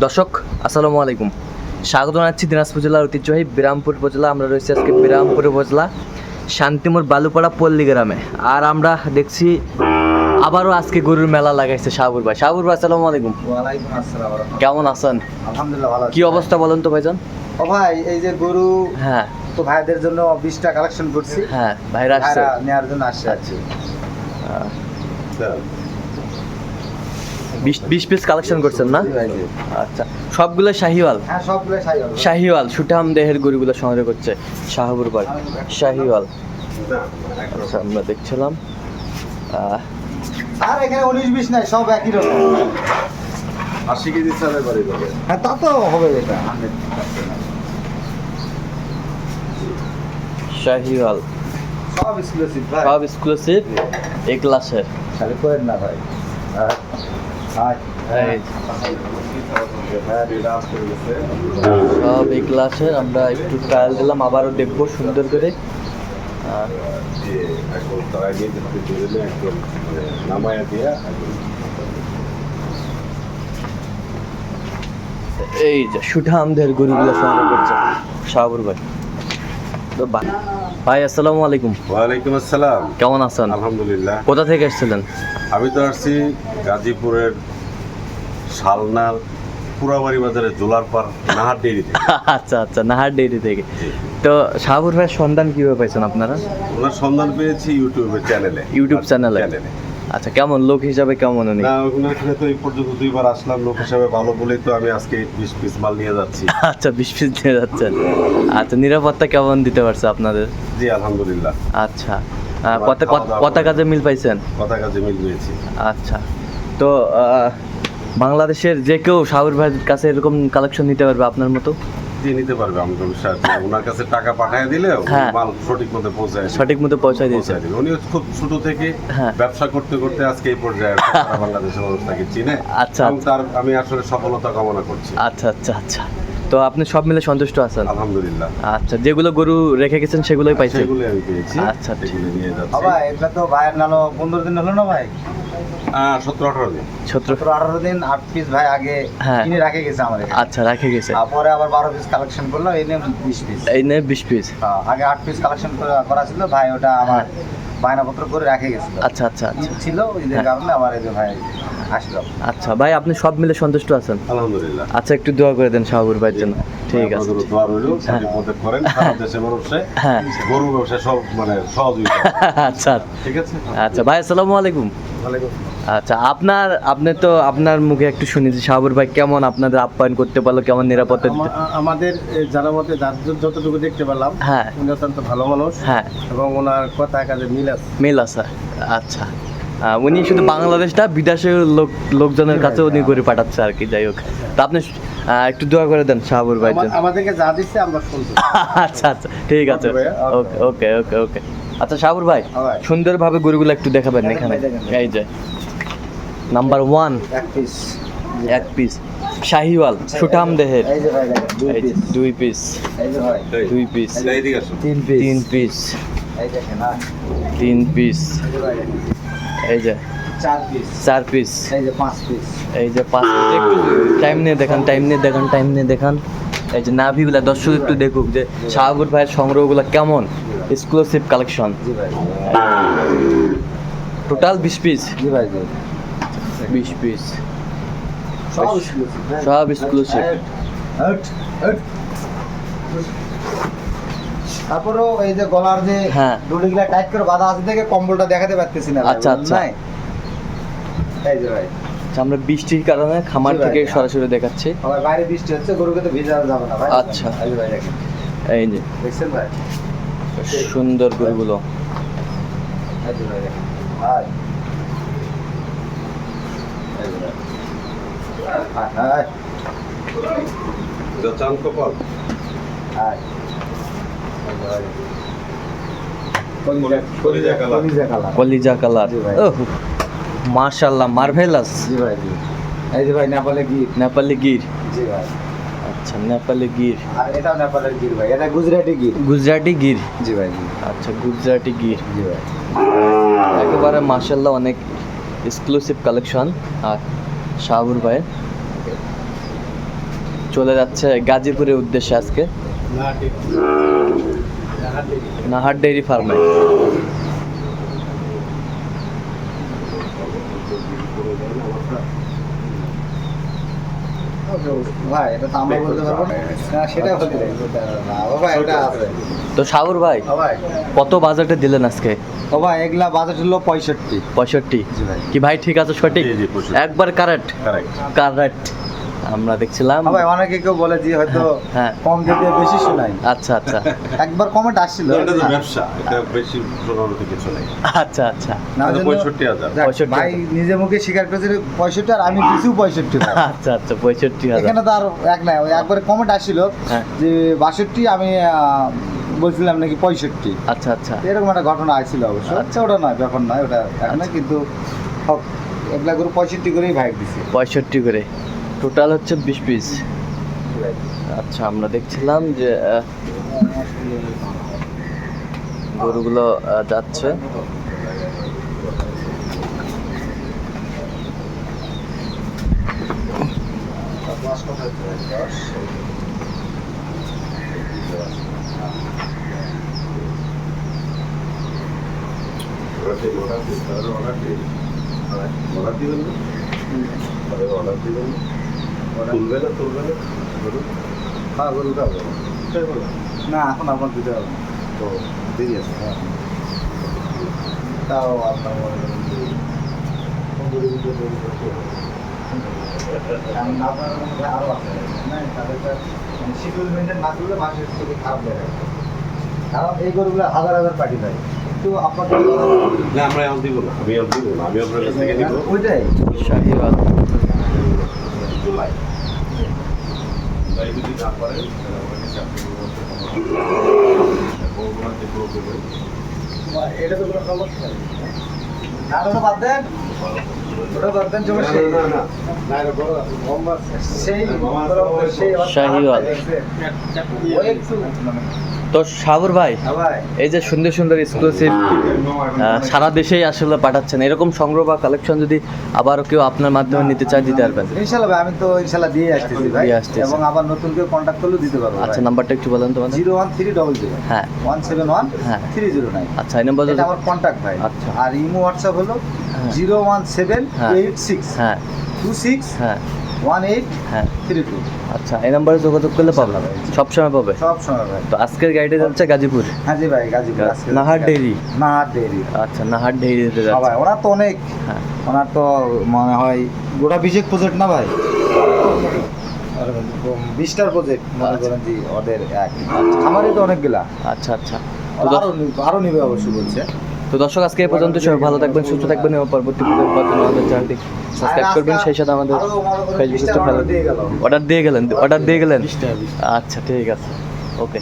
দর্শক আসসালামু আলাইকুম। স্বাগত জানাচ্ছি দিনাজপুর জেলার ঐতিহ্যবাহী বিরামপুর উপজেলা। আমরা রয়েছি আজকে বিরামপুর উপজেলা শান্তিমোর বালুপাড়া পল্লী গ্রামে। আর আমরা দেখছি আবারও আজকে গরুর মেলা লাগাইছে শাহপুর ভাই। শাহপুর ভাই আসসালামু আলাইকুম। কেমন আছেন? আলহামদুলিল্লাহ ভালো কি অবস্থা বলেন তো ভাইজান? ও ভাই এই যে গরু হ্যাঁ। তো ভাইদের জন্য বিশটা কালেকশন করছি। হ্যাঁ ভাইরা আসছে। নেওয়ার জন্য আসছে। আছি আহ, বিশ বিশ পিস কালেকশন করছেন না? আচ্ছা সবগুলো শাহিওয়াল? হ্যাঁ সবগুলো সাই শাহিওয়াল সুঠাম দেহের গরুগুলো সংগ্রহ করছে শাহপুর ভাই শাহিওয়াল। আচ্ছা আমরা দেখছিলাম। আর এখানে উনিশ বিশ নাই সব একই রকম। আশি কেজি চালের বাড়ি হ্যাঁ তা তো হবে এটা। শাহিওয়াল। সব এক্সক্লুসিভ সব এক্সক্লুসিভ এ ক্লাসের খালি করেন না ভাই। সব এই ক্লাসের আমরা একটু ট্রায়াল দিলাম আবারও দেখব সুন্দর করে। এই যে সুঠাম দেহের গরুগুলো সংগ্রহ করছে শাহপুর ভাই তো ভাই আসসালামু আলাইকুম। ওয়ালাইকুম আসসালাম। কেমন আছেন? আলহামদুলিল্লাহ। কোথা থেকে এসেছিলেন? আমি তো আসছি গাজীপুরের শালনার পুরাবাড়ি বাজারে জোলার পার নাহার ডেইরি আচ্ছা আচ্ছা নাহার ডেইরি থেকে। তো শাহপুর ভাইয়ের সন্ধান কীভাবে পাইছেন আপনারা? ওনার সন্ধান পেয়েছি ইউটিউবের চ্যানেলে। ইউটিউব চ্যানেলে। চ্যানেলে। আচ্ছা কেমন? লোক হিসাবে কেমন উনি? না ওনার এখানে তো এই পর্যন্ত দুইবার আসলাম। লোক হিসাবে ভালো বলেই তো আমি আজকে বিশ পিস মাল নিয়ে যাচ্ছি। আচ্ছা বিশ পিস নিয়ে যাচ্ছেন। আচ্ছা নিরাপত্তা কেমন দিতে পারছে আপনাদের? জি আলহামদুলিল্লাহ। আচ্ছা কত কত- কত কাজে মিল পাইছেন? কথা কাজে মিল পেয়েছি। আচ্ছা তো বাংলাদেশের যে কেউ শাহুর ভাইয়ের কাছে এরকম কালেকশন নিতে পারবে আপনার মতো? দিয়ে নিতে পারবে আমাকে বিশ্বাস ওনার কাছে টাকা পাঠিয়ে দিলে হ্যাঁ। মাল সঠিক মতো পৌঁছায় সঠিক মতো পৌঁছায় দিয়েছে। উনি খুব ছোট থেকে হ্যাঁ। ব্যবসা করতে করতে আজকে এই পর্যায়ে বাংলাদেশের মানুষটাকে চিনে আচ্ছা, তার আমি আসলে সফলতা কামনা করছি আচ্ছা আচ্ছা আচ্ছা তো আপনি সব মিলে সন্তুষ্ট আছেন? আলহামদুলিল্লাহ। আচ্ছা যেগুলো গরু রেখে গেছেন সেগুলোই পাইছেন? সেগুলো আমি পেয়েছি। আচ্ছা, ঠিক। সেগুলো নিয়ে যাচ্ছি। ভাই এটা তো ভাইয়ের নালো পনেরো দিন হলো না ভাই? আহ, সতেরো আঠারো দিন। সতেরো। আঠারো দিন আট পিস ভাই আগে হ্যাঁ। কিনে রাখে গেছে আমার আচ্ছা রেখে গেছে। পরে আবার বারো পিস কালেকশন করল এই নিয়ে বিশ পিস এই নে বিশ পিস আগে আট পিস কালেকশন করা ছিল ভাই ওটা আমার বায়নাপত্র করে রেখে গেছিল। আচ্ছা আচ্ছা আচ্ছা। ছিল ঈদের হ্যাঁ। কারণে আমার এই যে ভাই আসলো। আচ্ছা ভাই আপনি সব মিলে সন্তুষ্ট আছেন? আলহামদুলিল্লাহ। আচ্ছা একটু দোয়া করে দেন শাহপুর ভাইয়ের জন্য। ঠিক আছে। আপনাদেরও দোয়া রইল মতো করেন সারা দেশে মানুষে হ্যাঁ। গরু ব্যবসা সব মানে সহযোগিতা। আচ্ছা। ঠিক আছে? আচ্ছা ভাই আসসালামু আলাইকুম। আচ্ছা আপনার আপনি তো আপনার মুখে একটু শুনেছি শাহপুর ভাই কেমন আপনাদের আপ্যায়ন করতে পারল কেমন নিরাপত্তা আমাদের জানা মতে যতটুকু দেখতে পেলাম হ্যাঁ। উনি অত্যন্ত ভালো মানুষ হ্যাঁ। এবং ওনার কথা কাজে মিল আছে। মেল আছে আচ্ছা। উনি শুধু বাংলাদেশটা বিদেশের লোক লোকজনের কাছে উনি করে পাঠাচ্ছে আর কি যাই হোক। তা আপনি একটু দোয়া করে দেন শাহপুর ভাই আমাদেরকে যা দিচ্ছে আমরা শুনছি আচ্ছা আচ্ছা ঠিক আছে। ওকে ওকে ওকে ওকে। আচ্ছা শাহপুর ভাই হ্যাঁ। সুন্দরভাবে গরুগুলো একটু দেখাবেন এখানে। এই যে নাম্বার ওয়ান এক পিস এক পিস শাহিওয়াল সুঠাম দেহের। দুই পিস দুই পিস এই যে ভাই। দুই পিস এইদিকে আসুন তিন পিস তিন পিস এই দেখেন হ্যাঁ। তিন পিস এই যে চার পিস চার পিস এই যে পাঁচ পিস এই যে পাঁচ পিস টাইম নিয়ে দেখান টাইম নিয়ে দেখান টাইম নিয়ে দেখান। এই যে নাভিগুলা দর্শক একটু দেখুক যে শাহগুর ভাইয়ের সংগ্রহগুলো কেমন? এক্সক্লুসিভ কালেকশন টোটাল বিশ পিস জি ভাই জি। বিশ পিস সব exclusive, হ্যাঁ। তারপরেও এই যে গলার যে হ্যাঁ। দড়িগুলা টাইট করে বাঁধা আছে থেকে কম্বলটা দেখাতে পারতেছি না আচ্ছা, আচ্ছা। এই যে ভাই। আচ্ছা, আমরা বৃষ্টির কারণে খামার থেকে। সরাসরি দেখাচ্ছি। সবাই বাইরে বৃষ্টি হচ্ছে গরুকে তো ভেজানো যাবে না ভাই আচ্ছা। এই যে। দেখছেন ভাই? সুন্দর গরুগুলো। ভাই। কপাল। কলিজা কালার। কলিজা কালার। ওহ। মার্শাল্লাহ মার্ভেলাস জি ভাই জি। এই যে ভাই নেপালে গির। নেপালি গির। জি ভাই। আচ্ছা নেপালি গির। আর এটাও নেপালের গির ভাই এটা গুজরাটি গির। গুজরাটি গির। জি ভাই জি। আচ্ছা গুজরাটি গির। জি ভাই। একেবারে মার্শাল্লাহ অনেক এক্সক্লুসিভ কালেকশন আর শাহবুর ভাইয়ের চলে যাচ্ছে গাজীপুরের উদ্দেশ্যে আজকে। নাহার ডেইরি ফার্মে। ভাই এটা তো আমরা বলতে পারব না। সেটা না। ভাই আছে। তো সাগর ভাই কত বাজেটে দিলেন আজকে? ও ভাই এগুলা বাজেট হলো পঁয়ষট্টি। পঁয়ষট্টি। কি ভাই ঠিক আছে সঠিক? জি, জি, 65 একবার কারেট কারেক্ট। কারেক্ট। আমরা দেখছিলাম। ভাই অনেকে কেউ বলে যে হয়তো হ্যাঁ। কম দিতে বেশি শোনাই আচ্ছা আচ্ছা। একবার কমেন্ট আসছিল। এটা তো ব্যবসা এটা বেশি শোনানো থেকে চলে আচ্ছা আচ্ছা। না, পঁয়ষট্টি হাজার। ভাই নিজে মুখে স্বীকার করেছে পঁয়ষট্টি আর আমি কিছু পঁয়ষট্টি ভাই। আচ্ছা আচ্ছা পঁয়ষট্টি হাজার। এখানে তো আর এক নাই ওই একবারে কমেন্ট আসছিল হ্যাঁ। যে বাষট্টি আমি বলছিলাম নাকি পঁয়ষট্টি। আচ্ছা আচ্ছা। এরকম একটা ঘটনা আসছিল অবশ্য। আচ্ছা। ওটা নয় ব্যাপার নয় ওটা এখন কিন্তু হোক, এগুলা করে পঁয়ষট্টি করেই ভাইক দিছে। পঁয়ষট্টি করে। টোটাল হচ্ছে বিশ পিস আচ্ছা আমরা দেখছিলাম যে গরুগুলো যাচ্ছে আহ, গরুগুলো আহ, যাচ্ছে। তুলবে না তুলবে না হ্যাঁ হবে না এখন আপনার দিতে হবে তো দেরি আছে হ্যাঁ। তাও আপনার মনে করেন যে কারণ আপনার মধ্যে আছে। না তাদের শিডিউল মেনটেন না করলে মানুষের থেকে খারাপ কারণ এই গরুগুলো হাজার হাজার পার্টি দেয়। কিন্তু আপনাদের না আমরা এখন দিব না। আমি এখন দিব না। আমি আপনার কাছ থেকে নিব। ওইটাই। শাহিওয়াল তাই যদি না পুরো এটা তো কোনো সমস্যা না ওটা বাদ দেন। তো সাগর ভাই ভাই। এই যে সুন্দর সুন্দর এক্সক্লুসিভ সারা দেশেই আসলে পাঠাচ্ছেন এরকম সংগ্রহ বা কালেকশন যদি আবারও কেউ আপনার মাধ্যমে নিতে চায় দিতে পারবেন। ইনশাল্লাহ ভাই আমি তো ইনশাল্লাহ দিয়ে আসতেছি ভাই। দিয়ে আসতেছি। এবং আবার নতুন কেউ কন্ট্যাক্ট করলেও দিতে পারব আচ্ছা নাম্বারটা একটু বলেন তোমাদের। Zero one three double zero. হ্যাঁ। ওয়ান সেভেন ওয়ান হ্যাঁ। Three zero nine. আচ্ছা এই নাম্বার এটা আমার কন্ট্যাক্ট ভাই। আচ্ছা। আর ইমো হোয়াটসঅ্যাপ হলো। জিরো ওয়ান সেভেন হ্যাঁ। এইট সিক্স হ্যাঁ। টু সিক্স হ্যাঁ। ওয়ান এইট হ্যাঁ। Three two. আচ্ছা এই নাম্বারে যোগাযোগ করলে পাবে? সবসময় পাবে? সব সময় ভাই তো আজকের গাড়িটা যাচ্ছে গাজীপুর? হ্যাঁ জি ভাই গাজীপুর আজকে নাহার ডেইরি। নাহার ডেইরি। আচ্ছা নাহার ডেইরিতে হ্যাঁ ভাই যাচ্ছে ওনার তো অনেক। হ্যাঁ। ওনার তো মনে হয় গোটা বিশেক প্রজেক্ট না ভাই? বিশটার প্রজেক্ট মনে করেন যে ওদের এক। আমারই তো অনেকগুলা। আচ্ছা আচ্ছা। আরও নিবে- আরও নিবে অবশ্যই বলছে। তো দর্শক আজকে এই পর্যন্ত সবাই ভালো থাকবেন সুস্থ থাকবেন এবং পরবর্তী আমাদের চ্যানেলটি সাবস্ক্রাইব করবেন সেই সাথে আমাদের ফেসবুক 20টা ফলো দিয়ে গেল। অর্ডার দিয়ে গেলেন অর্ডার দিয়ে গেলেন। আচ্ছা ঠিক আছে ওকে